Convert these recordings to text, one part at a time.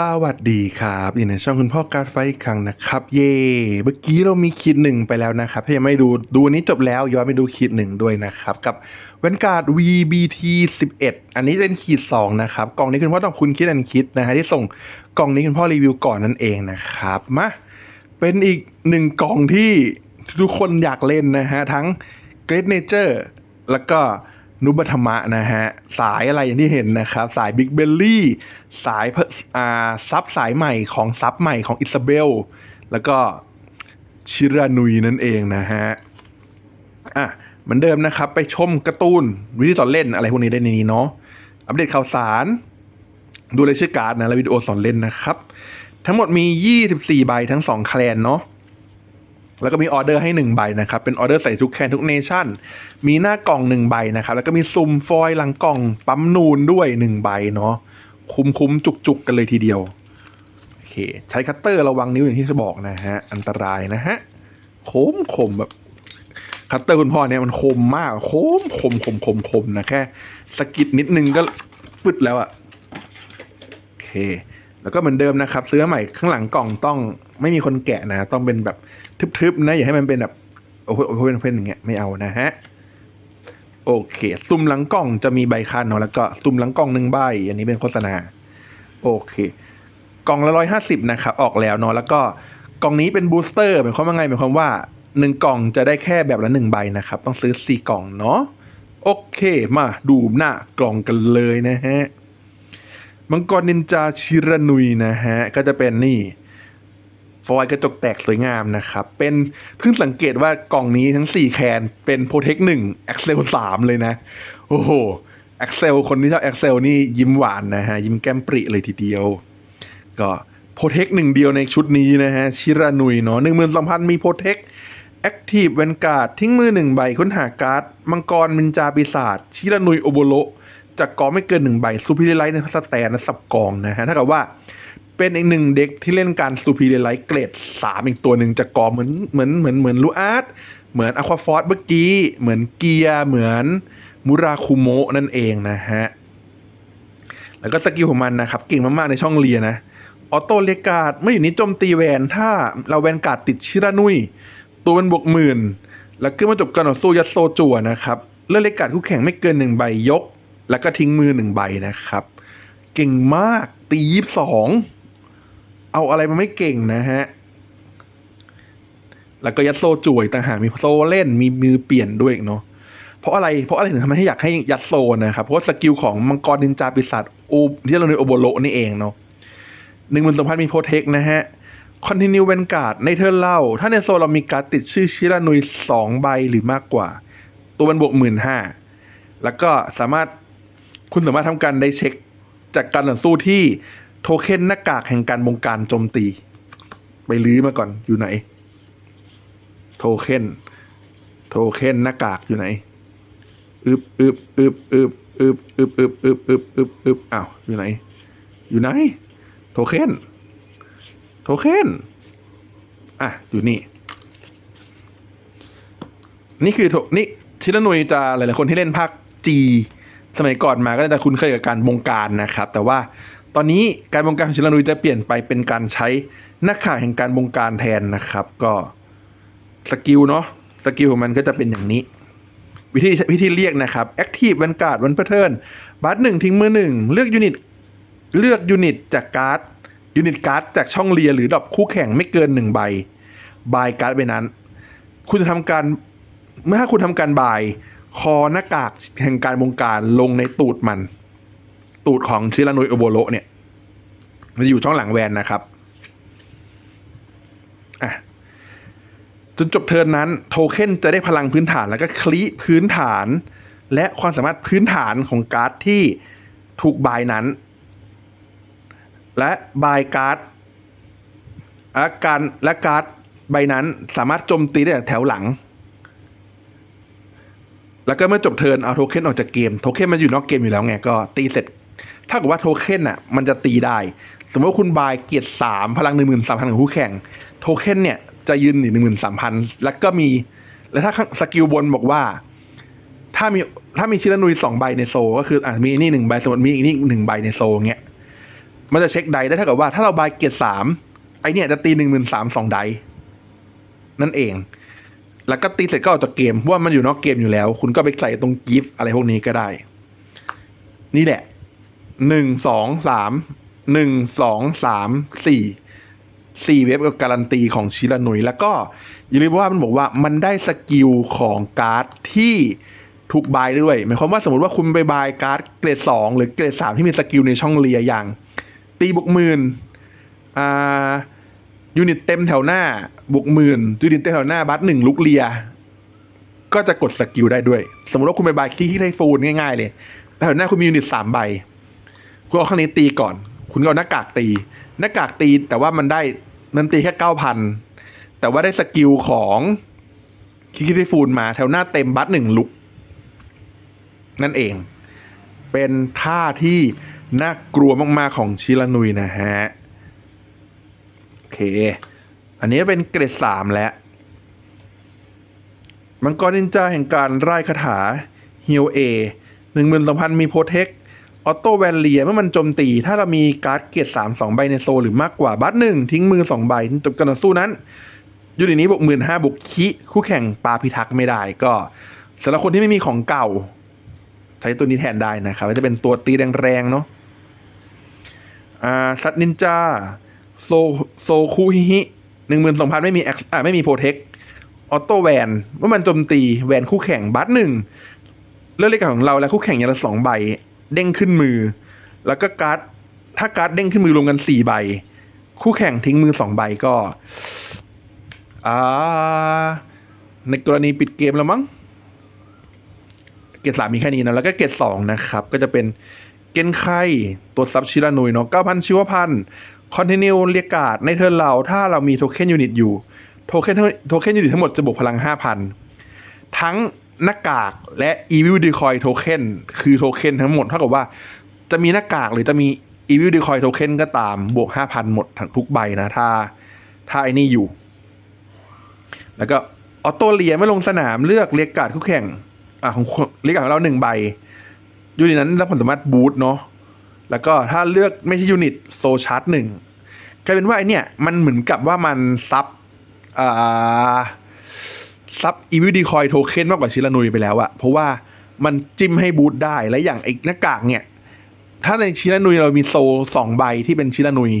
สวัสดีครับอยู่ในช่องคุณพ่อการไฟอีกครั้งนะครับ เย่เมื่อกี้เรามีคีดหนึ่งไปแล้วนะครับ ถ้ายังไม่ดูดูนี้จบแล้วย้อนไปดูคีดหนึ่งด้วยนะครับ กับเวนการ์ด VBT 11 อันนี้เป็นขีด2นะครับ กล่องนี้คุณพ่อต้องคุณคิดอันคิดนะฮะที่ส่งกล่องนี้คุณพ่อรีวิวก่อนนั่นเองนะครับมาเป็นอีกหนึ่งกล่องที่ทุกคนอยากเล่นนะฮะทั้ง Great Nature แล้วก็ นุบธรรมะนะฮะ สายอะไรอย่างที่เห็นนะครับ สายบิ๊กเบลลี่สายอ่าซับสายใหม่ของซับใหม่ของอิซาเบล แล้วก็ชิรานุยนั่นเองนะฮะ อะเหมือนเดิมนะครับ ไปชมการ์ตูนวิธีสอนเล่นอะไรพวกนี้ได้ในนี้เนาะอัปเดตข่าวสาร ดูเลยชื่อการ์ดนะ และวิดีโอสอนเล่นนะครับ ทั้งหมดมี 24 ใบทั้ง 2 แคลนเนาะ แล้วก็มีออเดอร์ให้1ใบนะครับ เป็นออเดอร์ใส่ทุกแคนทุกเนชั่น มีหน้ากล่อง1ใบนะครับ แล้วก็มีซุ่มฟอยล์หลังกล่องปั๊มนูนด้วย1ใบเนาะ คุ้มคุ้มจุกจุกกันเลยทีเดียว โอเค ใช้คัตเตอร์ระวังนิ้วอย่างที่จะบอกนะฮะ อันตรายนะฮะ คมคมแบบ คัตเตอร์คุณพ่อเนี่ยมันคมมาก คมคมคมคมคมนะแค่สกิดนิดนึงก็ฟึดแล้วอะโอเค แล้วก็เหมือนเดิมนะครับซื้อใหม่ข้างหลังกล่องต้องไม่มีคนแกะนะ ต้องเป็นแบบ ทึบๆนะอย่าให้มันเป็นแบบโอ้โหโอ้โหเป็นอย่างเงี้ยไม่เอานะฮะโอเคซุ่มหลังกล่องจะมีใบคันเนาะแล้วก็ซุ่มหลังกล่องหนึ่งใบ อันนี้เป็นโฆษณา โอเค กล่องละร้อยห้าสิบนะครับ ออกแล้วเนาะแล้วก็กล่องนี้เป็นบูสเตอร์หมายความว่าไงหมายความว่าหนึ่งกล่องจะได้แค่แบบละหนึ่งใบนะครับ ต้องซื้อสี่กล่องเนาะโอเคมาดูหน้ากล่องกันเลยนะฮะมังกรนินจาชิรนุยนะฮะก็จะเป็นนี่ ฟอยล์กระจกแตกสวยงามนะครับ เป็นเพิ่งสังเกตว่ากล่องนี้ทั้ง 4 แคนเป็นโปรเทคหนึ่ง Excel 3เลยนะ โอ้โห Excel คนที่ชอบ Excel นี่ยิ้มหวานนะฮะ ยิ้มแก้มปริเลยทีเดียว ก็โปรเทคหนึ่งเดียวในชุดนี้นะฮะ ชิรานุยเนาะหนึ่งหมื่นสองพันมีโปรเทคแอคทีฟเวนการ์ดทิ้งมือหนึ่งใบค้นหาการ์ด มังกรมินจาปีศาจชิรานุยโอโบโลจากกองไม่เกินหนึ่งใบซูพิเดไลท์ในพัสแตนนะสับกองนะฮะถ้ากับว่า เป็นอีกหนึ่งเด็กที่เล่นการซูพีเดไลท์เกรดสามอีกตัวหนึ่งจากกอเหมือนเหมือนเหมือนเหมือนลูอาร์ตเหมือนอะควาฟอร์ดเมื่อกี้ เหมือนเกียร์เหมือนมูราคุโมะนั่นเองนะฮะ แล้วก็สกิลของมันนะครับ เก่งมากๆในช่องเลียนะ ออโต้เลกาดเมื่ออยู่นี้โจมตีแวน ถ้าเราแวนกาดติดชิรานุย ตัวมันบวกหมื่น แล้วขึ้นมาจบการต่อสู้ยัดโซจั่วนะครับเลือกเลกาดคู่แข่งไม่เกินหนึ่งใบยก แล้วก็ทิ้งมือหนึ่งใบนะครับ เก่งมากตียี่สอง เอาอะไรมาไม่เก่งนะฮะ แล้วก็ยัดโซจ่วยต่างหากมีโซเล่นมีมือเปลี่ยนด้วยเนาะเพราะอะไรเพราะอะไรถึงทำให้อยากให้ยัดโซนะครับ เพราะว่าสกิลของมังกรนินจาปีศาจโอที่เราในโอโบโลนี่เองเนาะหนึ่งหมื่นสองพันมีโปรเทคนะฮะคอนติเนียเวนการ์ดในเทิร์นเล่า ถ้าในโซเรามีการ์ดติดชื่อชิรานุยสองใบหรือมากกว่า ตัวมันบวกหมื่นห้าแล้วก็สามารถคุณสามารถทำการได้เช็คจากการต่อสู้ที่ โทเค็นหน้ากากแห่งการบงการโจมตี ไปลื้อมาก่อนอยู่ไหน โทเค็นโทเค็นหน้ากากอยู่ไหนอึบอึบอึบอึบอึบอึบอึบอึบอึบอึบอึบอ้าวอยู่ไหน อยู่ไหน โทเค็นโทเค็นอะ อยู่นี่ นี่คือโทนี่ชิลนุยจะหลาย ๆ คนที่เล่นภาคจีสมัยก่อนมาก็จะคุ้นเคยกับการบงการนะครับ แต่ว่า ตอนนี้การบงการของชิลนุยจะเปลี่ยนไปเป็นการใช้หน้าข่ายแห่งการบงการแทนนะครับ ก็สกิลเนาะสกิลของมันก็จะเป็นอย่างนี้ วิธีวิธีเรียกนะครับ Active Vanguard วันเพเทิร์นบัตหนึ่งทิ้งมือหนึ่งเลือกยูนิตเลือกยูนิตจากการ์ดยูนิตการ์ดจากช่องเลียหรือดรอปคู่แข่งไม่เกินหนึ่งใบบายการ์ดไปนั้น คุณจะทำการเมื่อคุณทำการบาย คอหน้ากากแห่งการบงการลงในตูดมัน ตูดของชิรานุยอโบโลเนี่ยมันจะอยู่ช่องหลังแวนนะครับอะจนจบเทิร์นนั้น โทเค็นจะได้พลังพื้นฐานแล้วก็คลิพื้นฐาน และความสามารถพื้นฐานของการ์ดที่ถูกบายนั้น และบายการ์ดและการและการ์ดใบนั้นสามารถโจมตีได้จากแถวหลัง แล้วก็เมื่อจบเทิร์นเอาโทเค็นออกจากเกม โทเค็นมันอยู่นอกเกมอยู่แล้วไงก็ตีเสร็จ ถ้ากับว่าโทเค็นอะมันจะตีได้ สมมติว่าคุณบายเกียรติสามพลังหนึ่งหมื่นสามพันของคู่แข่ง โทเค็นเนี่ยจะยืนอยู่หนึ่งหมื่นสามพันแล้วก็มี แล้วถ้าสกิลบนบอกว่า ถ้ามีถ้ามีชิรานุยสองใบในโซ ก็คืออะมีนี่หนึ่งใบสมมติมีอีกนี่หนึ่งใบในโซเงี้ยมันจะเช็คไดได้เท่ากับว่าถ้าเราบายเกียร์สามไอเนี่ยจะตีหนึ่งหมื่นสามสองไดนั่นเอง แล้วก็ตีเสร็จก็ออกจากเกมเพราะว่ามันอยู่นอกเกมอยู่แล้ว คุณก็ไปใส่ตรงกิฟต์อะไรพวกนี้ก็ได้ นี่แหละ หนึ่งสองสามหนึ่งสองสามสี่สี่เว็บกับการันตีของชิรานุย แล้วก็อย่าลืมว่ามันบอกว่ามันได้สกิลของการ์ดที่ถูกบายด้วยหมายความว่าสมมติว่าคุณไปบายการ์ดเกรดสองหรือเกรดสามที่มีสกิลในช่องเลียอย่าง ตีบวกหมื่นอ่ายูนิตเต็มแถวหน้าบวกหมื่นยูนิตเต็มแถวหน้าบัตหนึ่งลุกเลีย ก็จะกดสกิลได้ด้วย สมมติว่าคุณไปบายคีที่ไทฟูนง่ายๆเลยแถวหน้าคุณมียูนิตสามใบ คุณเอาข้างนี้ตีก่อน คุณเอาหน้ากากตี หน้ากากตีแต่ว่ามันได้มันตีแค่เก้าพันแต่ว่าได้สกิลของคิคิฟูนมาแถวหน้าเต็มบัตหนึ่งลุก นั่นเอง เป็นท่าที่น่ากลัวมาก ๆ ของชิรานุยนะฮะ โอเค อันนี้เป็นเกรดสามแล้ว มังกรนินจาแห่งการไล่คาถาฮิลเอหนึ่งหมื่นสองพันมีโปรเทค ออโต้แวนเลียเมื่อมันโจมตี ถ้าเรามีการ์ดเกียรสามสองใบในโซลหรือมากกว่าบัตหนึ่งทิ้งมือสองใบจบการต่อสู้นั้นยูนิตนี้บวกหมื่นห้าบวกคิคู่แข่งปาพิทักษ์ไม่ได้ก็สำหรับคนที่ไม่มีของเก่า ใช้ตัวนี้แทนได้นะครับจะเป็นตัวตีแรงๆเนาะอ่าสัตนินจาโซโซคูฮิฮิหนึ่งหมื่นสองพันไม่มี X อ่าไม่มีโปรเทคออโต้แวนเมื่อมันโจมตีแวนคู่แข่งบัตหนึ่งเลือกเลขของเราและคู่แข่งอย่างละสองใบ เด้งขึ้นมือ แล้วก็การ์ดถ้าการ์ดเด้งขึ้นมือรวมกันสี่ใบ คู่แข่งทิ้งมือสองใบก็อ่าในกรณีปิดเกมแล้วมั้งเกรดสามมีแค่นี้นะแล้วก็เกรดสองนะครับ ก็จะเป็นเกนไคตัวซับชิรานุยเนาะเก้าพันชิวพันคอนเทนิวเรียการ์ดในเทิร์นเราถ้าเรามีโทเค็นยูนิตอยู่ โทเค็นโทเค็นยูนิตทั้งหมดจะบวกพลัง5,000ทั้ง หน้ากากและ Evil Decoy Token คือโทเค็นทั้งหมดเท่ากับว่าจะมีหน้ากากหรือจะมี Evil Decoy Token ก็ตามบวก 5,000 หมดทั้งทุกใบนะ ถ้า ถ้าไอ้นี่อยู่ แล้วก็ออโตเลียไม่ลงสนามเลือกเรียกการ์ดคู่แข่ง อะของเรียกการ์ดของเราหนึ่งใบยูนิตนั้นรับผลสามารถบูทเนาะแล้วก็ถ้าเลือกไม่ใช่ยูนิตโซชาร์ตหนึ่งกลายเป็นว่าไอเนี่ยมันเหมือนกับว่ามันซับอ่า ซับอีวิลดีคอยโทเค็นมากกว่าชิรานุยไปแล้วอะเพราะว่ามันจิ้มให้บูทได้และอย่างไอ้หน้ากากเนี่ย ถ้าในชิรานุยเรามีโซสองใบที่เป็นชิรานุย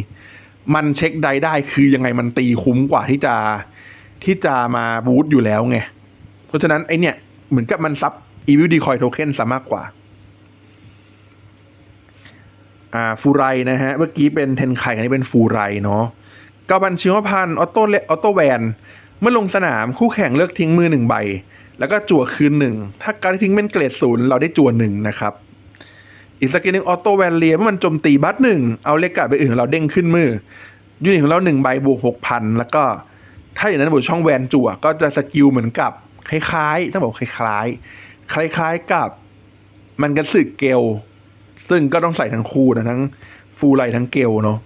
มันเช็คได้ได้คือยังไงมันตีคุ้มกว่าที่จะที่จะมาบูทอยู่แล้วไง เพราะฉะนั้นไอเนี่ยเหมือนกับมันซับอีวิลดีคอยโทเค็นซะมากกว่าอ่าฟูไรนะฮะ เมื่อกี้เป็นเทนไคอันนี้เป็นฟูไรเนาะก้าพันชิวพันออโต้เลออโต้แวน เมื่อลงสนามคู่แข่งเลือกทิ้งมือหนึ่งใบ แล้วก็จั่วคืนหนึ่ง ถ้าการที่ทิ้งเป็นเกรดศูนย์เราได้จั่วหนึ่งนะครับ อีกสกิลหนึ่งออโต้แวนเลียเมื่อมันโจมตีบัตหนึ่งเอาเลขการ์ดไปอื่นเราเด้งขึ้นมือยูนิตของเราหนึ่งใบบวกหกพันแล้วก็ถ้าอย่างนั้นบวกช่องแวนจั่วก็จะสกิลเหมือนกับคล้ายๆต้องบอกคล้ายๆ คล้ายๆกับมันกระสึกเกลซึ่งก็ต้องใส่ทั้งคู่นะทั้งฟูไลทั้งเกลเนาะ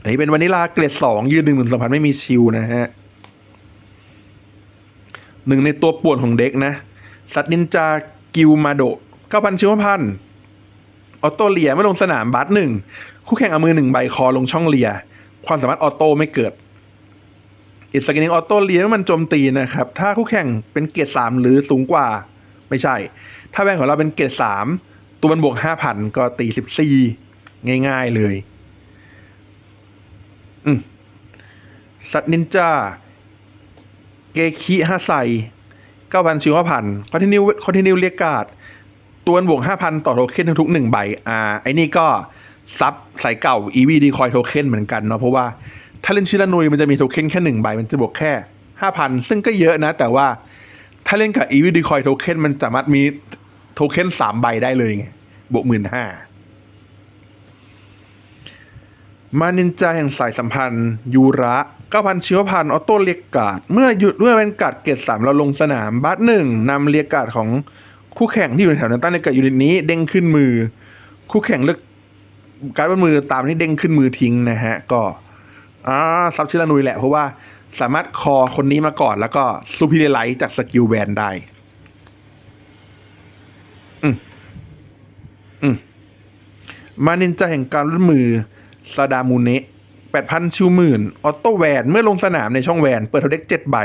อันนี้เป็นวานิลาเกรดสองยืนหนึ่งหมื่นสองพันไม่มีชิลนะฮะหนึ่งในตัวป่วนของเด็กนะ สัตว์นินจากิวมาโดเก้าพันชิวพันออโตเลียไม่ลงสนามบัสหนึ่งคู่แข่งเอามือหนึ่งใบคอลงช่องเลีย ความสามารถออโต้ไม่เกิดอิสกินิงออโต้เลียเมื่อมันโจมตีนะครับ ถ้าคู่แข่งเป็นเกรดสามหรือสูงกว่าไม่ใช่ ถ้าแวนของเราเป็นเกรดสามตัวมันบวกห้าพันก็ตีสิบสี่ง่าย ๆเลย สัตว์นินจา เกคิฮาไซเก้าพันชิวพันคอนติเนียคอนติเนียเรียกการ์ดตัวมันบวกห้าพันต่อโทเค็นทุกหนึ่งใบ อ่า ไอ้นี่ก็ ซับสายเก่า EV ดีคอยโทเค็นเหมือนกันเนาะ เพราะว่า ถ้าเล่นชิรานุยมันจะมีโทเค็นแค่หนึ่งใบ มันจะบวกแค่ห้าพันซึ่งก็เยอะนะ แต่ว่าถ้าเล่นกับ EV ดีคอยโทเค็นมันสามารถมีโทเค็นสามใบได้เลยไงบวกหมื่นห้า มานินจาแห่งสายสัมพันธ์ ยูระ9,000ชิวพันออโต้เรียกกาดเมื่อหยุดเมื่อเป็นกาดเกตสามเราลงสนามบัสหนึ่งนำเรียกกาดของคู่แข่งที่อยู่ในแถวนั้นตั้งในกาดยูนิตนี้เด้งขึ้นมือ คู่แข่งเลือกการบนมือตามที่เด้งขึ้นมือทิ้งนะฮะ ก็อ่าซับชิลานุยแหละเพราะว่าสามารถคอคนนี้มาก่อนแล้วก็ซูพิเรไลท์จากสกิลแวนได้อืมอืมมานินจาแห่งการรุ่นมือ ซาดามูเนะแปดพันชิวหมื่น ออโต้แวน เมื่อลงสนามในช่องแวน เปิดเทเด็กเจ็ดใบ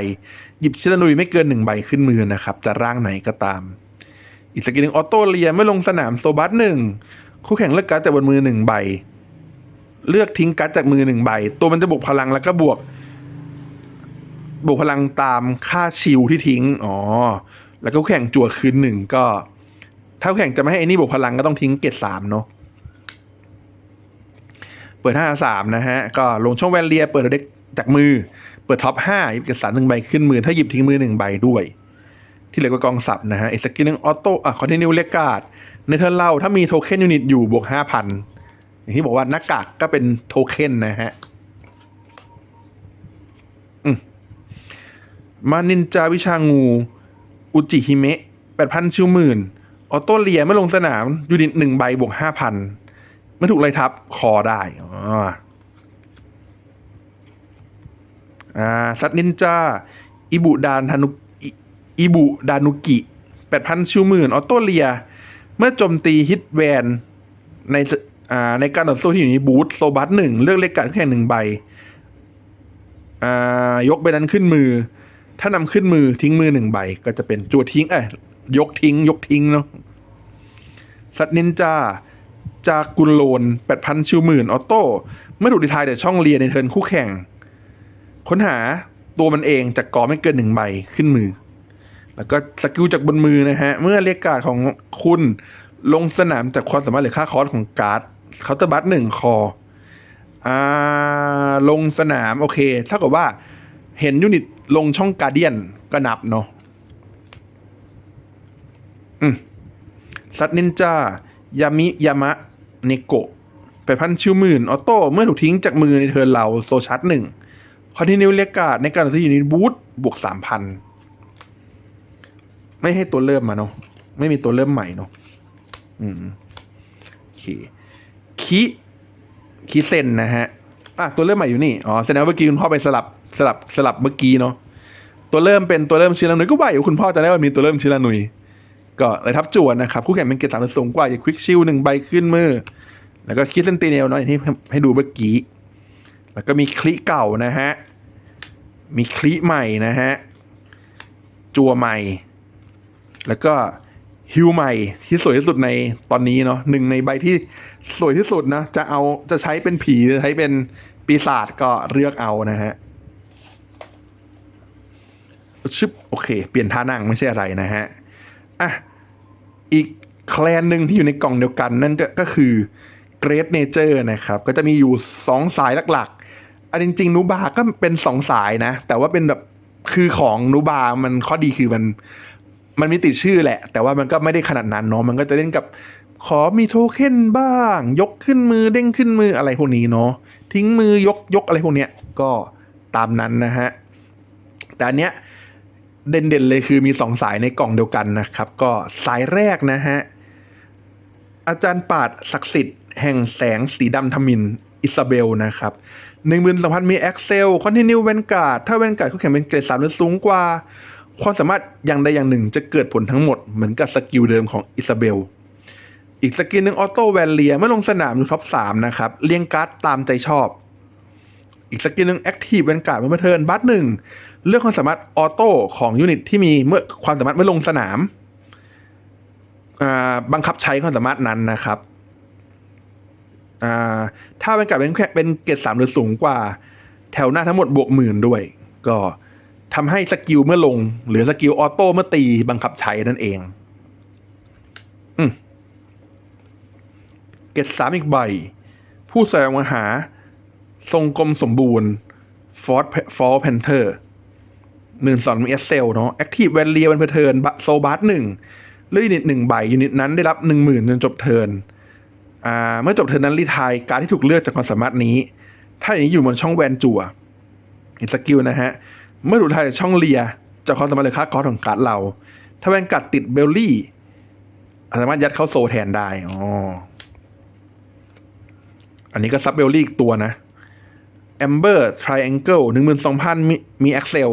หยิบชิลนุยไม่เกินหนึ่งใบขึ้นมือนะครับ จะร่างไหนก็ตาม อีกสกิลหนึ่งออโต้เลียเมื่อลงสนามโซบัสหนึ่งคู่แข่งเลือกการ์ดจากบนมือหนึ่งใบ เลือกทิ้งการ์ดจากมือหนึ่งใบ ตัวมันจะบวกพลังแล้วก็บวก บวกพลังตามค่าชิลที่ทิ้ง อ๋อ แล้วก็แข่งจั่วคืนหนึ่งก็ ถ้าแข่งจะไม่ให้ไอ้นี่บวกพลังก็ต้องทิ้งเกตสามเนาะ เปิดห้าสามนะฮะ ก็ลงช่องแวนเลีย เปิดเด็กจากมือ เปิดท็อปห้าหยิบเกสามหนึ่งใบขึ้นมือ ถ้าหยิบทิ้งมือหนึ่งใบด้วย ที่เหลือก็กองสับนะฮะอีกสกิลหนึงออโต้อะคอนตินียเลกาดในเทอร์นเราถ้ามีโทเค็นยูนิตอยู่บวกห้าพันอย่างที่บอกว่าหน้ากากก็เป็นโทเค็นนะฮะมานินจาวิชางู อุจิฮิเมะแปดพันชิวหมื่นออโต้เลียเมื่อลงสนามยูนิตหนึ่งใบบวกห้าพัน มื่อถูกไล่ทับคอได้อ่าซัดนินจาอิบุดานทานุอิบุดานุกิแปดพันชิวหมื่นออโตเลีย เมื่อโจมตีฮิตแวนในอ่าในการต่อสู้ที่อยู่ในบูธโซบัสหนึ่งเลือกเลขการแค่งหนึ่งใบอ่ายกใบนั้นขึ้นมือ ถ้านำขึ้นมือทิ้งมือหนึ่งใบ ก็จะเป็นจัวทิ้งเอ้ยยกทิ้ง ยกทิ้งเนาะสัตว์นินจา จากกุลโลนแปดพันชิวหมื่นออโต้เมื่อถูกดีทายแต่ช่องเรียในเทิร์นคู่แข่ง ค้นหาตัวมันเองจากกอไม่เกินหนึ่งใบขึ้นมือ แล้วก็สกิลจากบนมือนะฮะ เมื่อเรียกการ์ดของคุณลงสนามจากความสามารถหรือค่าคอร์สของการ์ดเคาน์เตอร์บัตหนึ่งคออ่าลงสนามโอเคเท่ากับว่าเห็นยูนิตลงช่องการเดียนก็นับเนาะอืมสัตว์นินจายามิยามะ เนโกะแปดพันชิวหมื่นออโต้เมื่อถูกทิ้งจากมือในเทิร์นเราโซชัดหนึ่งคอนติเนียเรียกกาดในการต่อสู้ยูนิตบูทบวกสามพันไม่ให้ตัวเริ่มมาเนาะไม่มีตัวเริ่มใหม่เนาะอืมโอเคคิคิเซนนะฮะอะตัวเริ่มใหม่อยู่นี่อ๋อแสดงว่าเมื่อกี้คุณพ่อไปสลับสลับสลับเมื่อกี้เนาะตัวเริ่มเป็นตัวเริ่มชิรานุยก็ว่าอยู่คุณพ่อจะได้ว่ามีตัวเริ่มชิรานุย ก็เลยทับจวนนะครับ คู่แข่งเป็นเกรดสามหรือสูงกว่า อย่าควิกชิลหนึ่งใบขึ้นมือ แล้วก็คิดเซนตีเนลเนาะอย่างที่ให้ดูเมื่อกี้ แล้วก็มีคลิเก่านะฮะ มีคลิใหม่นะฮะ จัวใหม่ แล้วก็ฮิวใหม่ที่สวยที่สุดในตอนนี้เนาะหนึ่งในใบที่สวยที่สุดนะ จะเอาจะใช้เป็นผีหรือใช้เป็นปีศาจก็เลือกเอานะฮะชึบโอเค เปลี่ยนท่านั่งไม่ใช่อะไรนะฮะ อะอีกแคลนหนึ่งที่อยู่ในกล่องเดียวกันนั่นก็กคือเกรดเนเจอร์นะครับ ก็จะมีอยู่สองสายหลักๆอันจริงๆนูบาก็เป็นสองสายนะ แต่ว่าเป็นแบบคือของนูบามันข้อดีคือมันมันมีติดชื่อแหละ แต่ว่ามันก็ไม่ได้ขนาดนั้นเนาะมันก็จะเล่นกับขอมีโทเค็นบ้าง ยกขึ้นมือเด้งขึ้นมืออะไรพวกนี้เนาะทิ้งมือยกยกอะไรพวกเนี้ยก็ตามนั้นนะฮะแต่อันเนี้ย เด่นๆเลยคือมีสองสายในกล่องเดียวกันนะครับ ก็สายแรกนะฮะ อาจารย์ปาดศักดิ์สิทธิ์แห่งแสงสีดำทมินอิซาเบลนะครับหนึ่งหมื่นสองพันมี Excel Continue Vanguard ถ้า Vanguard คู่แข่งเป็นเกรดสามหรือสูงกว่า ความสามารถอย่างใดอย่างหนึ่งจะเกิดผลทั้งหมดเหมือนกับสกิลเดิมของอิซาเบล อีกสกิลหนึ่งออโต้แวนเลียเมื่อลงสนามอยู่ท็อปสามนะครับเรียงการ์ดตามใจชอบ อีกสกิลหนึ่งแอคทีฟแวนการ์ดเมื่อเทิร์นบัตหนึ่งเลือกความสามารถออโต้ของยูนิตที่มีเมื่อความสามารถเมื่อลงสนามาบังคับใช้ความสามารถนั้นนะครับถ้าเป็นกับเป็นแค่เป็นเกรดสามหรือสูงกว่า แถวหน้าทั้งหมดบวกหมื่นด้วย ก็ทำให้สกิลเมื่อลง หรือสกิลออโต้เมื่อตีบังคับใช้นั่นเองอเกรดสามอีกใบ ผู้แสดงมาหา ทรงกลมสมบูรณ์ฟอร์ฟอร์แพนเทอร์หนึ่งสอนมีเอสเซลเนาะแอคทีฟแวนเลียวันเพเทิร์นโซบาร์หนึ่งเลือกยูนิตหนึ่งใบยูนิตนั้นได้รับหนึ่งหมื่นจนจบเทิร์นอ่าเมื่อจบเทิร์นนั้นรีทายการที่ถูกเลือกจากความสามารถนี้ ถ้าอย่างนี้อยู่บนช่องแวนจั่วอีกสกิลนะฮะ เมื่อถูกทายจากช่องเลียจากความสามารถหรือค่าคอร์สของการ์ดเรา ถ้าแวนกัดติดเบลลี่สามารถยัดเข้าโซแทนได้อ๋ออันนี้ก็ซับเบลลี่อีกตัวนะ Amber Triangle หนึ่งหมื่นสองพันมีมี Excel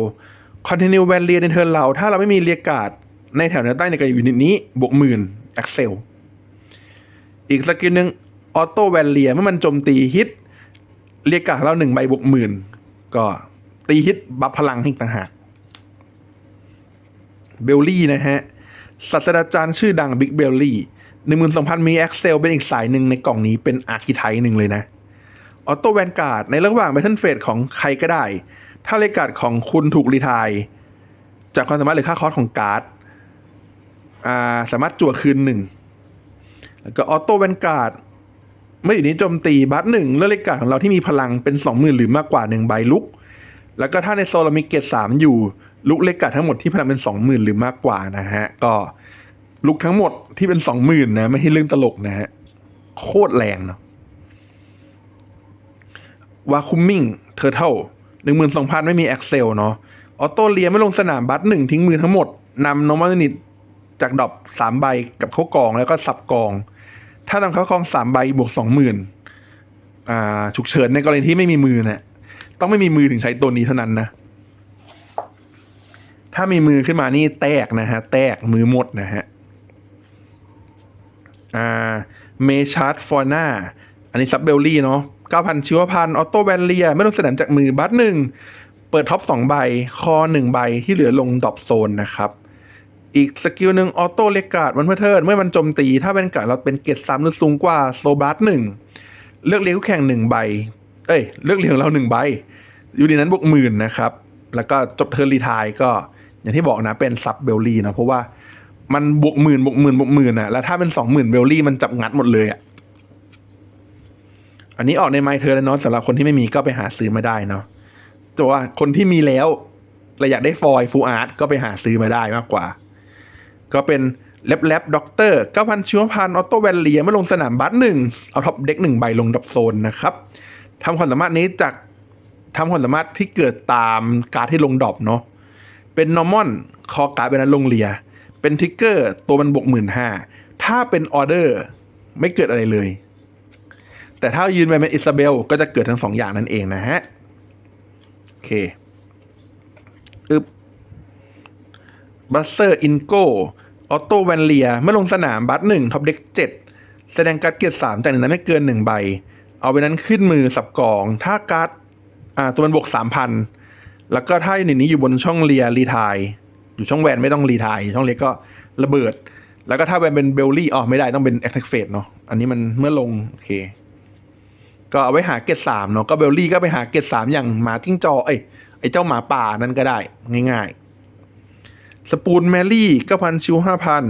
Continue Van เรียในเทิร์นเรา ถ้าเราไม่มีเรียการ์ดในแถวเนื้อใต้ในการยูนิตนี้ บวกหมื่น Excel อีกสกิลหนึ่งออโต้แวนเลียเมื่อมันโจมตีฮิต เรียกกาเราหนึ่งใบบวกหมื่น ก็ตีฮิตบัฟพลังให้ต่างหากเบลลี่นะฮะศาสตราจารย์ชื่อดังบิ๊กเบลลี่หนึ่งหมื่นสองพันมีแอคเซลเป็นอีกสายหนึ่งในกล่องนี้เป็นอาร์คิไทหนึ่งเลยนะ ออโต้แวนการ์ดในระหว่างแบทเทิลเฟสของใครก็ได้ ถ้าเลการ์ดของคุณถูกรีไทายจากความสามารถหรือค่าคอสของการ์ดสามารถจั่วคืนหนึ่งแล้วก็ออโต้แวนการ์ดเมื่ออยู่นี้โจมตีบัตหนึ่งเลือกเลการ์ดของเราที่มีพลังเป็นสองหมื่นหรือมากกว่าหนึ่งใบลุก แล้วก็ถ้าในโซลามิเกตสามอยู่ลุกเลการ์ดทั้งหมดที่พลังเป็นสองหมื่นหรือมากกว่านะฮะ ก็ลุกทั้งหมดที่เป็นสองหมื่นนะไม่ใช่เรื่องตลกนะฮะโคตรแรงเนาะ วาคุมมิ่งเทอร์เทลหนึ่งหมื่นสองพันไม่มีแอคเซลเนาะออโต้เลียไม่ลงสนามบัตหนึ่งทิ้งมือทั้งหมดนำโนมานิตจากดอปสามใบกับเข้ากองแล้วก็สับกอง ถ้านำเข้ากองสามใบบวกสองหมื่นอ่าฉุกเฉินในกรณีที่ไม่มีมือนะต้องไม่มีมือถึงใช้ตัวนี้เท่านั้นนะ ถ้ามีมือขึ้นมานี่แตกนะฮะ แตกมือหมดนะฮะ อ่า เมชาร์ดฟอร์นาอันนี้ซับเบลลี่เนาะ 9,000ชีวพันออโต้แวนเลียไม่ต้องสนามจากมือบัตหนึ่งเปิดท็อป2ใบ คอ 1 ใบที่เหลือลงดอปโซนนะครับอีกสกิลหนึ่งออโต้เลกาดวันเพื่อเทิร์นเมื่อมันโจมตี ถ้าเป็นการดเราเป็นเกรดสามหรือสูงกว่าโซบัสหนึ่งเลือกเลี้ยงแข่งหนึ่งใบ เอ้ย เลือกเลี้ยงเราหนึ่งใบ อยู่ในนั้นบวกหมื่นนะครับ แล้วก็จบเทิร์นรีทายก็ อย่างที่บอกนะเป็นซับเบลลี่นะเพราะว่ามันบวกหมื่นบวกหมื่นบวกหมื่นอะแล้วถ้าเป็นสองหมื่นเบลลี่มันจับงัดหมดเลยอะ อันนี้ออกในไมเทอแล้วเนาะสำหรับคนที่ไม่มีก็ไปหาซื้อมาได้เนาะแต่ว่าคนที่มีแล้วเราอยากได้ฟอยฟูอาร์ตก็ไปหาซื้อมาได้มากกว่า ก็เป็นแลบแลบด็อกเตอร์เก้าพันชิวพันออโต้แวนเลียไม่ลงสนามบัสหนึ่งเอาท็อปเด็กหนึ่งใบลงดับโซนนะครับทำความสามารถนี้จากทำความสามารถที่เกิดตามการที่ลงดอปเนาะเป็นนอร์มอนคอการ์ดเป็นนั้นลงเลีย เป็นทิกเกอร์ตัวมันบวกหมื่นห้าถ้าเป็นออเดอร์ไม่เกิดอะไรเลย แต่ถ้ายืนไปเป็นอิซาเบล ก็จะเกิดทั้งสองอย่างนั่นเองนะฮะ โอเคอึบบัสเซอร์ อินโกออโตแวนเลีย เมื่อลงสนามบัสหนึ่งท็อปเด็กเจ็ดแสดงการ์ดเกียรติสามจากหนึ่งนั้นไม่เกินหนึ่งใบ เอาไปนั้นขึ้นมือสับกอง ถ้าการ์ดอ่าตัวมันบวกสามพันแล้วก็ถ้ายูนิตนี้อยู่บนช่องเลียรีทายอยู่ช่องแวนไม่ต้องรีทายช่องเลียก็ระเบิด แล้วก็ถ้าแวนเป็นเบลลี่อ๋อไม่ได้ต้องเป็นแอคแทกเฟสเนาะอันนี้มันเมื่อลง โอเค ก็เอาไว้หาเกตสามเนาะก็เบลลี่ก็ไปหาเกตสามอย่างหมาจิ้งจอเอ้ยไอเจ้าหมาป่านั่นก็ได้ง่ายๆ สปูนแมรี่ก็พันชิวห้าพัน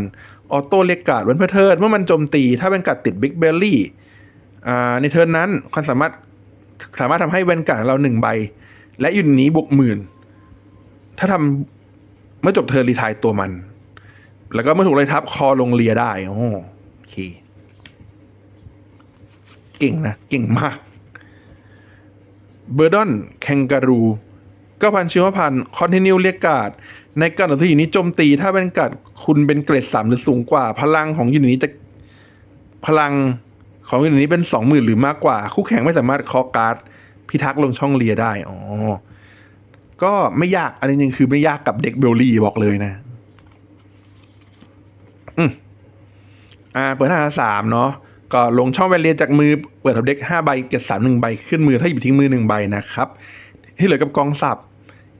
ออโต้เล็กการ์ดวันเพื่อเทิร์นเมื่อมันโจมตีถ้าเป็นการ์ดติดบิ๊กเบลลี่อ่าในเทิร์นนั้นความสามารถสามารถทำให้แวนการ์ดเราหนึ่งใบ และอยู่ในนี้บวกหมื่น ถ้าทำเมื่อจบเทิร์นรีทายตัวมัน แล้วก็เมื่อถูกไล่ทับคอลงเลียได้โอ้โอเค เก่งนะ เก่งมาก เบอร์ดอนแคนการูก็พันชิวพันคอนติเนียเรียกการ์ดในการต่อสู้ยูนิตโจมตี ถ้าเป็นการ์ดคุณเป็นเกรดสามหรือสูงกว่า พลังของยูนิตนี้จะพลังของยูนิตนี้เป็นสองหมื่นหรือมากกว่า คู่แข่งไม่สามารถคอการ์ดพิทักษ์ลงช่องเลียได้อ๋อก็ไม่ยากอันนี้จริงคือไม่ยากกับเด็กเบลลี่บอกเลยนะอืมอ่า เปิดห้าสามเนาะ ก็ลงช่องแวนเลียจากมือเปิดทับเด็กห้าใบเก็บสามหนึ่งใบขึ้นมือถ้าหยิบทิ้งมือหนึ่งใบนะครับ ที่เหลือกับกองสับ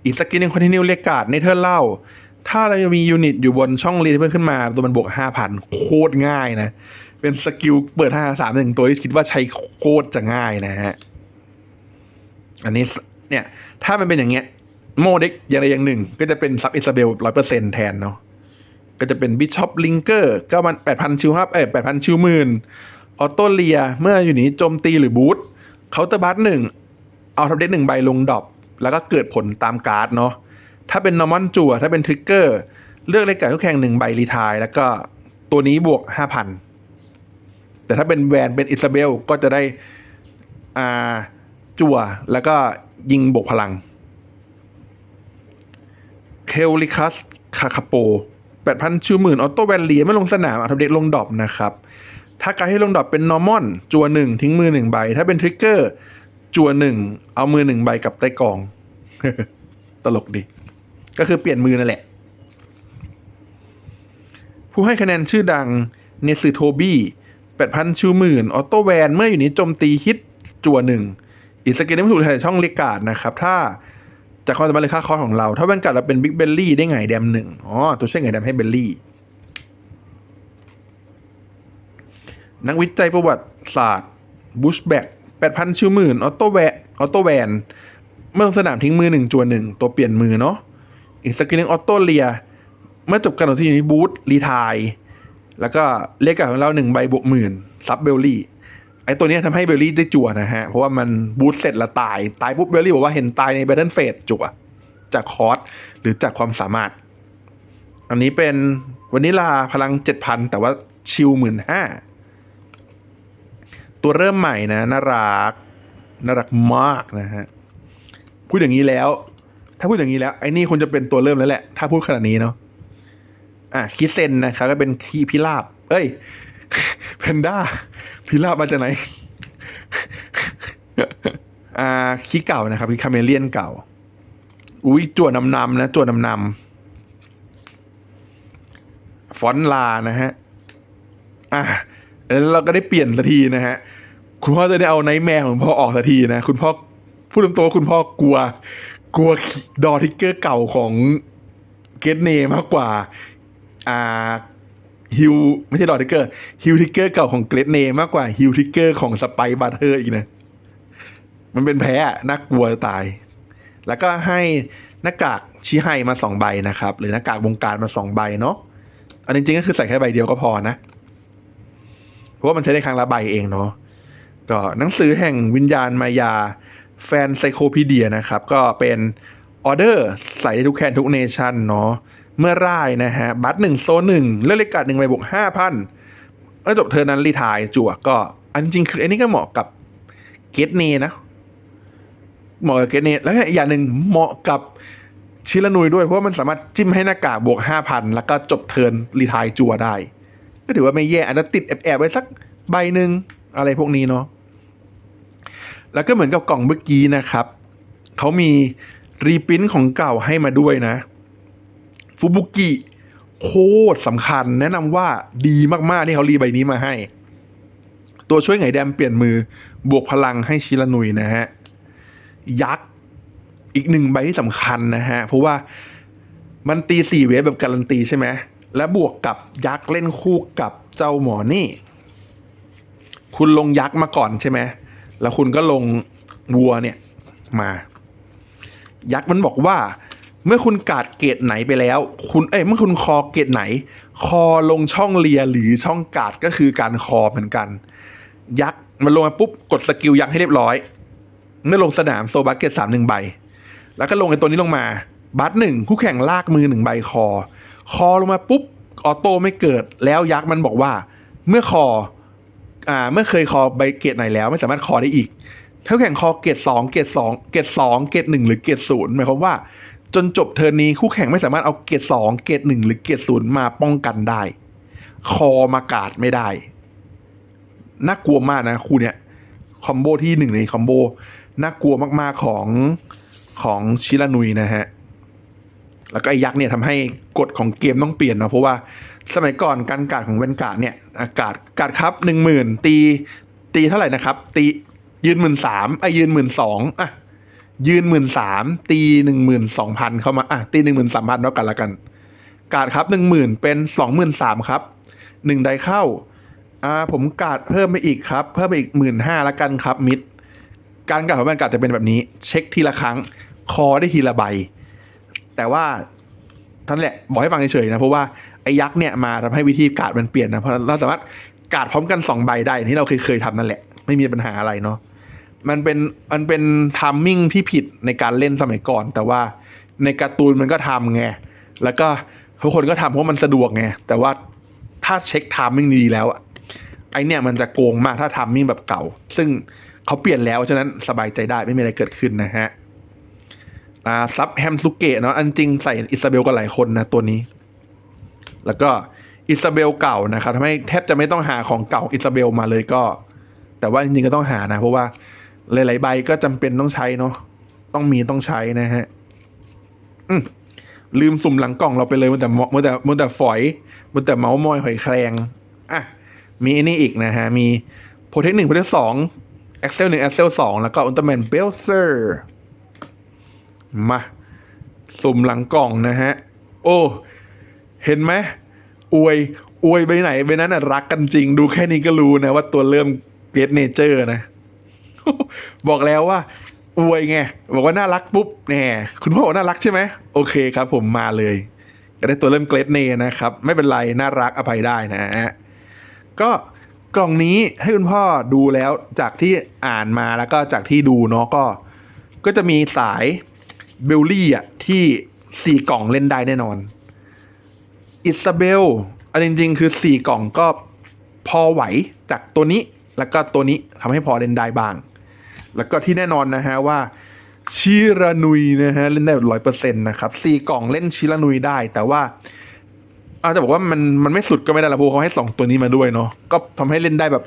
อีกสกิลหนึ่งคอนติเนียเรียกการ์ดในเทิร์นเล่า ถ้าเราจะมียูนิตอยู่บนช่องเรียนเพิ่มขึ้นมา ตัวมันบวกห้าพันโคตรง่ายนะ เป็นสกิลเปิดห้าสามหนึ่งตัวที่คิดว่าใช้โคตรจะง่ายนะฮะอันนี้เนี่ย ถ้ามันเป็นอย่างเงี้ย โมเด็กอย่างใดอย่างหนึ่ง ก็จะเป็นซับอิซาเบลร้อยเปอร์เซ็นแทนเนาะก็จะเป็นบิชอปลิงเกอร์เก้าพันแปดพันชิวฮับเอ้แปดพันชิวหมื่น ออโต้เลียเมื่ออยู่นี้โจมตีหรือบูทเคาน์เตอร์บัสหนึ่งเอาทับเด็กหนึ่งใบลงดรอปแล้วก็เกิดผลตามการ์ดเนาะถ้าเป็นนอร์มอนจั่วถ้าเป็นทริกเกอร์เลือกเลขก่คู่แข่งหนึ่งใบรีทายแล้วก็ตัวนี้บวกห้าพันแต่ถ้าเป็นแวนเป็นอิซาเบลก็จะได้อ่าจั่วแล้วก็ยิงบวกพลังเคลลิคัสคาคาโปแปดพันชิวหมื่นออโต้แวนเลียไม่ลงสนามอัทเดตลงดอปนะครับ ถ้าการให้ลงดอปเป็นนอร์มอนจัวหนึ่งทิ้งมือหนึ่งใบ ถ้าเป็นทริกเกอร์จัวหนึ่งเอามือหนึ่งใบกับใต้กอง ตลกดี ก็คือเปลี่ยนมือนั่นแหละ ผู้ให้คะแนนชื่อดังเนซึโทบี้แปดพันชิวหมื่นออโต้แวนเมื่ออยู่นี้โจมตีฮิตจัวหนึ่งอีกสกิลนี้ไม่ถูกใส่ช่องเลกาดนะครับ ถ้าจากความสามารถเลยค่าคอร์ของเรา ถ้าแวนการ์ดเราเป็นบิ๊กเบลลี่ได้ไงแดมหนึ่งอ๋อตัวช่วยไงแดมให้เบลลี่ นักวิจัยประวัติศาสตร์บูชแบกแปดพันชิวหมื่นออโต้แวออโต้แวน เมื่อสนามทิ้งมือหนึ่งจัวหนึ่งตัวเปลี่ยนมือเนาะอีกสกิลนึงออโต้เลีย เมื่อจบการต่อที่นี้บูทรีทาย แล้วก็เรียกกับของเราหนึ่งใบบวกหมื่นซับเบลลี่ไอตัวนี้ทำให้เบลลี่ได้จั่วนะฮะ เพราะว่ามันบูทเสร็จแล้วตาย ตายปุ๊บเบลลี่บอกว่าเห็นตายในแบทเทิลเฟสจั่วจากคอร์สหรือจากความสามารถ อันนี้เป็นวันนี้ลาพลังเจ็ดพันแต่ว่าชิลหมื่นห้า ตัวเริ่มใหม่นะน่ารักน่ารักมากนะฮะพูดอย่างนี้แล้ว ถ้าพูดอย่างนี้แล้วไอ้นี่ควรจะเป็นตัวเริ่มแล้วแหละ ถ้าพูดขนาดนี้เนาะอะคิเซนนะครับก็เป็นคีพิราบ เอ้ยเพนด้าพิราบมาจากไหนอ่าคีเก่านะครับคีคาเมเลียนเก่า อุ้ยจวดนำนำนะจวดนำนำฟอนลานะฮะอะ แล้วเราก็ได้เปลี่ยนสักทีนะฮะ คุณพ่อจะได้เอาไนท์แมร์ของคุณพ่อออกสักทีนะ คุณพ่อพูดตรงๆว่าคุณพ่อกลัว กลัวดอทิกเกอร์เก่าของเกตเนมากกว่า อ่าฮิวไม่ใช่ดอทิกเกอร์ฮิวทิกเกอร์เก่าของเกรดเนมากกว่าฮิวทิกเกอร์ของสไปบัตเทอร์อีกนะ มันเป็นแพ้อะน่ากลัวตาย แล้วก็ให้หน้ากากชิไฮมาสองใบนะครับ หรือหน้ากากวงการมาสองใบเนาะอันจริงๆก็คือใส่แค่ใบเดียวก็พอนะ เพราะว่ามันใช้ได้ครั้งละใบเองเนาะก็หนังสือแห่งวิญญาณมายาแฟนไซโคพีเดียนะครับ ก็เป็นออเดอร์ใส่ทุกแคนทุกเนชั่นเนาะเมื่อร่ายนะฮะ บัตรหนึ่งโซนหนึ่งเลือกเลขการ์ดหนึ่งใบบวกห้าพันเมื่อจบเทอร์นนั้นรีทายจั่วก็ อันจริงคืออันนี้ก็เหมาะกับเกตเนนะเหมาะกับเกตเนแล้วก็อย่างหนึ่งเหมาะกับชิลนุยด้วยเพราะว่ามันสามารถจิ้มให้หน้ากากบวกห้าพันแล้วก็จบเทิร์นรีทายจั่วได้ ก็ถือว่าไม่แย่อาจจะติดแอบๆไว้สักใบหนึ่งอะไรพวกนี้เนาะแล้วก็เหมือนกับกล่องเมื่อกี้นะครับ เขามีรีปรินท์ของเก่าให้มาด้วยนะฟูบุกิโคตรสำคัญ แนะนำว่าดีมากๆที่เขารีใบนี้มาให้ ตัวช่วยไงแดมเปลี่ยนมือบวกพลังให้ชิรานุยนะฮะ ยักษ์อีกหนึ่งใบที่สำคัญนะฮะ เพราะว่ามันตีสี่เวฟแบบการันตีใช่ไหม และบวกกับยักษ์เล่นคู่กับเจ้าหมอนี่ คุณลงยักษ์มาก่อนใช่ไหมแล้วคุณก็ลงวัวเนี่ยมา ยักษ์มันบอกว่า เมื่อคุณกาดเกตไหนไปแล้ว คุณเอ้ยเมื่อคุณคอเกตไหน คอลงช่องเลียหรือช่องกาดก็คือการคอเหมือนกัน ยักษ์มันลงมาปุ๊บกดสกิลยักษ์ให้เรียบร้อย เมื่อลงสนามโซบัสเกตสามหนึ่งใบ แล้วก็ลงไอ้ตัวนี้ลงมาบัตหนึ่งคู่แข่งลากมือหนึ่งใบคอ คอลงมาปุ๊บออโต้ไม่เกิดแล้วยักษ์มันบอกว่า เมื่อคออ่าเมื่อเคยคอใบเกตไหนแล้ว ไม่สามารถคอได้อีกถ้าแข่งคอเกตสองเกตสองเกตสองเกตหนึ่งหรือเกตศูนย์หมายความว่า จนจบเทิร์นี้คู่แข่งไม่สามารถเอาเกตสองเกตหนึ่งหรือเกตศูนย์มาป้องกันได้ คอมากาดไม่ได้น่ากลัวมากนะคู่เนี้ยคอมโบที่หนึ่งในคอมโบน่ากลัวมากๆของของชิรานุยนะฮะ แล้วก็ไอ้ยักษ์เนี่ยทำให้กฎของเกมต้องเปลี่ยนเนาะเพราะว่าสมัยก่อนการกาดของเวนการ์ดเนี่ยอากาศกาดครับหนึ่งหมื่นตีตีเท่าไหร่นะครับ ตียืนหมื่นสามไอ้ยืนหมื่นสองอะยืนหมื่นสามตีหนึ่งหมื่นสองพันเข้ามาอะตีหนึ่งหมื่นสามพันแล้วกันละกัน กาดครับหนึ่งหมื่นเป็นสองหมื่นสามครับหนึ่งไดเข้าอ่าผมกาดเพิ่มไปอีกครับ เพิ่มไปอีกหมื่นห้าละกันครับมิดการกาดของแวนการ์ดจะเป็นแบบนี้ เช็คทีละครั้ง คอได้ทีละใบ แต่ว่าท่านแหละบอกให้ฟังเฉยๆนะ เพราะว่าไอ้ยักษ์เนี่ยมาทำให้วิธีการ์ดมันเปลี่ยนนะ เพราะเราสามารถการ์ดพร้อมกันสองใบได้ที่เราเคยเคยทำนั่นแหละ ไม่มีปัญหาอะไรเนาะมันเป็นมันเป็นทามมิ่งที่ผิดในการเล่นสมัยก่อน แต่ว่าในการ์ตูนมันก็ทำไงแล้วก็ทุกคนก็ทำเพราะมันสะดวกไงแต่ว่าถ้าเช็คทามมิ่งดีแล้วอะไอเนี่ยมันจะโกงมากถ้าทำมิ่งแบบเก่า ซึ่งเขาเปลี่ยนแล้วฉะนั้นสบายใจได้ไม่มีอะไรเกิดขึ้นนะฮะ อ่าซับแฮมซุเกะเนาะอันจริงใส่อิซาเบลกันหลายคนนะตัวนี้ แล้วก็อิซาเบลเก่านะครับทำให้แทบจะไม่ต้องหาของเก่าอิซาเบลมาเลยก็ แต่ว่าจริงๆก็ต้องหานะ เพราะว่าหลายๆใบก็จำเป็นต้องใช้เนาะต้องมีต้องใช้นะฮะอืมลืมสุ่มหลังกล่องเราไปเลยมันแต่มื่แต่มื่อแต่ฝอยมันแต่เมาส์มอยหอยแครงอะมีอันนี้อีกนะฮะ มีโปรเทคหนึ่งโปรเทคสองเอ็กเซลหนึ่งเอ็กเซลสองแล้วก็อุลตร้าแมนเบลเซอร์ มา สุ่มหลังกล่องนะฮะ โอ้ เห็นไหมอวยอวยไปไหนไปนั้นน่ะรักกันจริง ดูแค่นี้ก็รู้นะว่าตัวเริ่มเกรดเนเจอร์นะ บอกแล้วว่า อวยไง บอกว่าน่ารักปุ๊บแน่คุณพ่อบอกน่ารักใช่ไหมโอเคครับ ผมมาเลยก็ได้ตัวเริ่มเกรดเนนะครับ ไม่เป็นไร น่ารักอภัยได้นะฮะก็กล่องนี้ให้คุณพ่อดูแล้วจากที่อ่านมาแล้วก็จากที่ดูเนาะก็ ก็จะมีสาย เบลลี่อะที่สี่กล่องเล่นได้แน่นอน อิซาเบลอันจริง ๆ คือสี่กล่องก็พอไหวจากตัวนี้ แล้วก็ตัวนี้ทำให้พอเล่นได้บ้าง แล้วก็ที่แน่นอนนะฮะว่าชิรานุยนะฮะเล่นได้ร้อยเปอร์เซ็นต์นะครับสี่กล่องเล่นชิรานุยได้ แต่ว่าอาจจะบอกว่ามันมันไม่สุดก็ไม่ได้ละพราะเขาให้สองตัวนี้มาด้วยเนาะก็ทำให้เล่นได้แบบ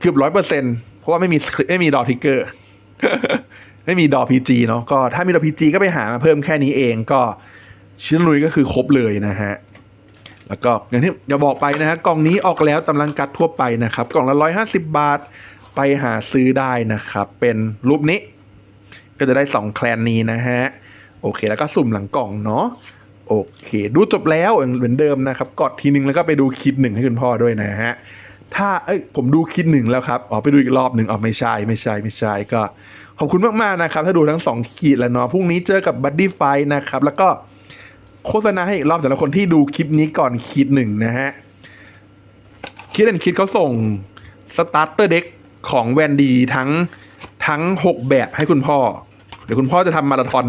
เกือบร้อยเปอร์เซ็นต์เพราะว่าไม่มีไม่มีดอทิกเกอร์ ไม่มีดอพีจีเนาะก็ถ้ามีดอพีจีก็ไปหามาเพิ่มแค่นี้เองก็ชิรานุยก็คือครบเลยนะฮะแล้วก็อย่างที่อย่าบอกไปนะฮะกล่องนี้ออกแล้วตำลังกัดทั่วไปนะครับ กล่องละร้อยห้าสิบาทไปหาซื้อได้นะครับ เป็นรูปนี้ ก็จะได้สองแคลนนี้นะฮะโอเคแล้วก็สุ่มหลังกล่องเนาะโอเค ดูจบแล้วเหมือนเดิมนะครับ กดทีนึงแล้วก็ไปดูคลิปหนึ่งให้คุณพ่อด้วยนะฮะถ้าเอ้ยผมดูคลิปหนึ่งแล้วครับอ๋อไปดูอีกรอบหนึ่งอ๋อไม่ใช่ไม่ใช่ไม่ใช่ก็ ขอบคุณมากๆนะครับ ถ้าดูทั้งสองขีดแล้วเนาะพรุ่งนี้เจอกับบัดดี้ไฟนะครับ แล้วก็โฆษณาให้อีกรอบสำหรับคนที่ดูคลิปนี้ก่อนคิดหนึ่งนะฮะคิดเอ็นคิดเขาส่งสตาร์เตอร์เด็กของแวนดีทั้งทั้ง 6 แบบให้คุณพ่อ เดี๋ยวคุณพ่อจะทำมาราธอน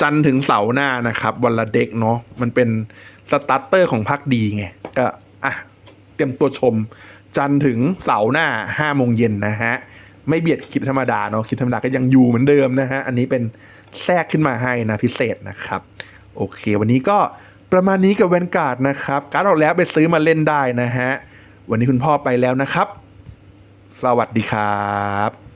จันทร์ถึงเสาร์หน้านะครับ วันละเด็กเนาะมันเป็นสตาร์เตอร์ของพักดีไงก็อะเตรียมตัวชมจันทร์ถึงเสาร์หน้า5โมงเย็นนะฮะ ไม่เบียดคลิปธรรมดาเนาะคลิปธรรมดาก็ยังอยู่เหมือนเดิมนะฮะอันนี้เป็นแทรกขึ้นมาให้นะพิเศษนะครับ โอเค วันนี้ก็ประมาณนี้กับแวนการ์ดนะครับการ์ดออกแล้วไปซื้อมาเล่นได้นะฮะวันนี้คุณพ่อไปแล้วนะครับ สวัสดีครับ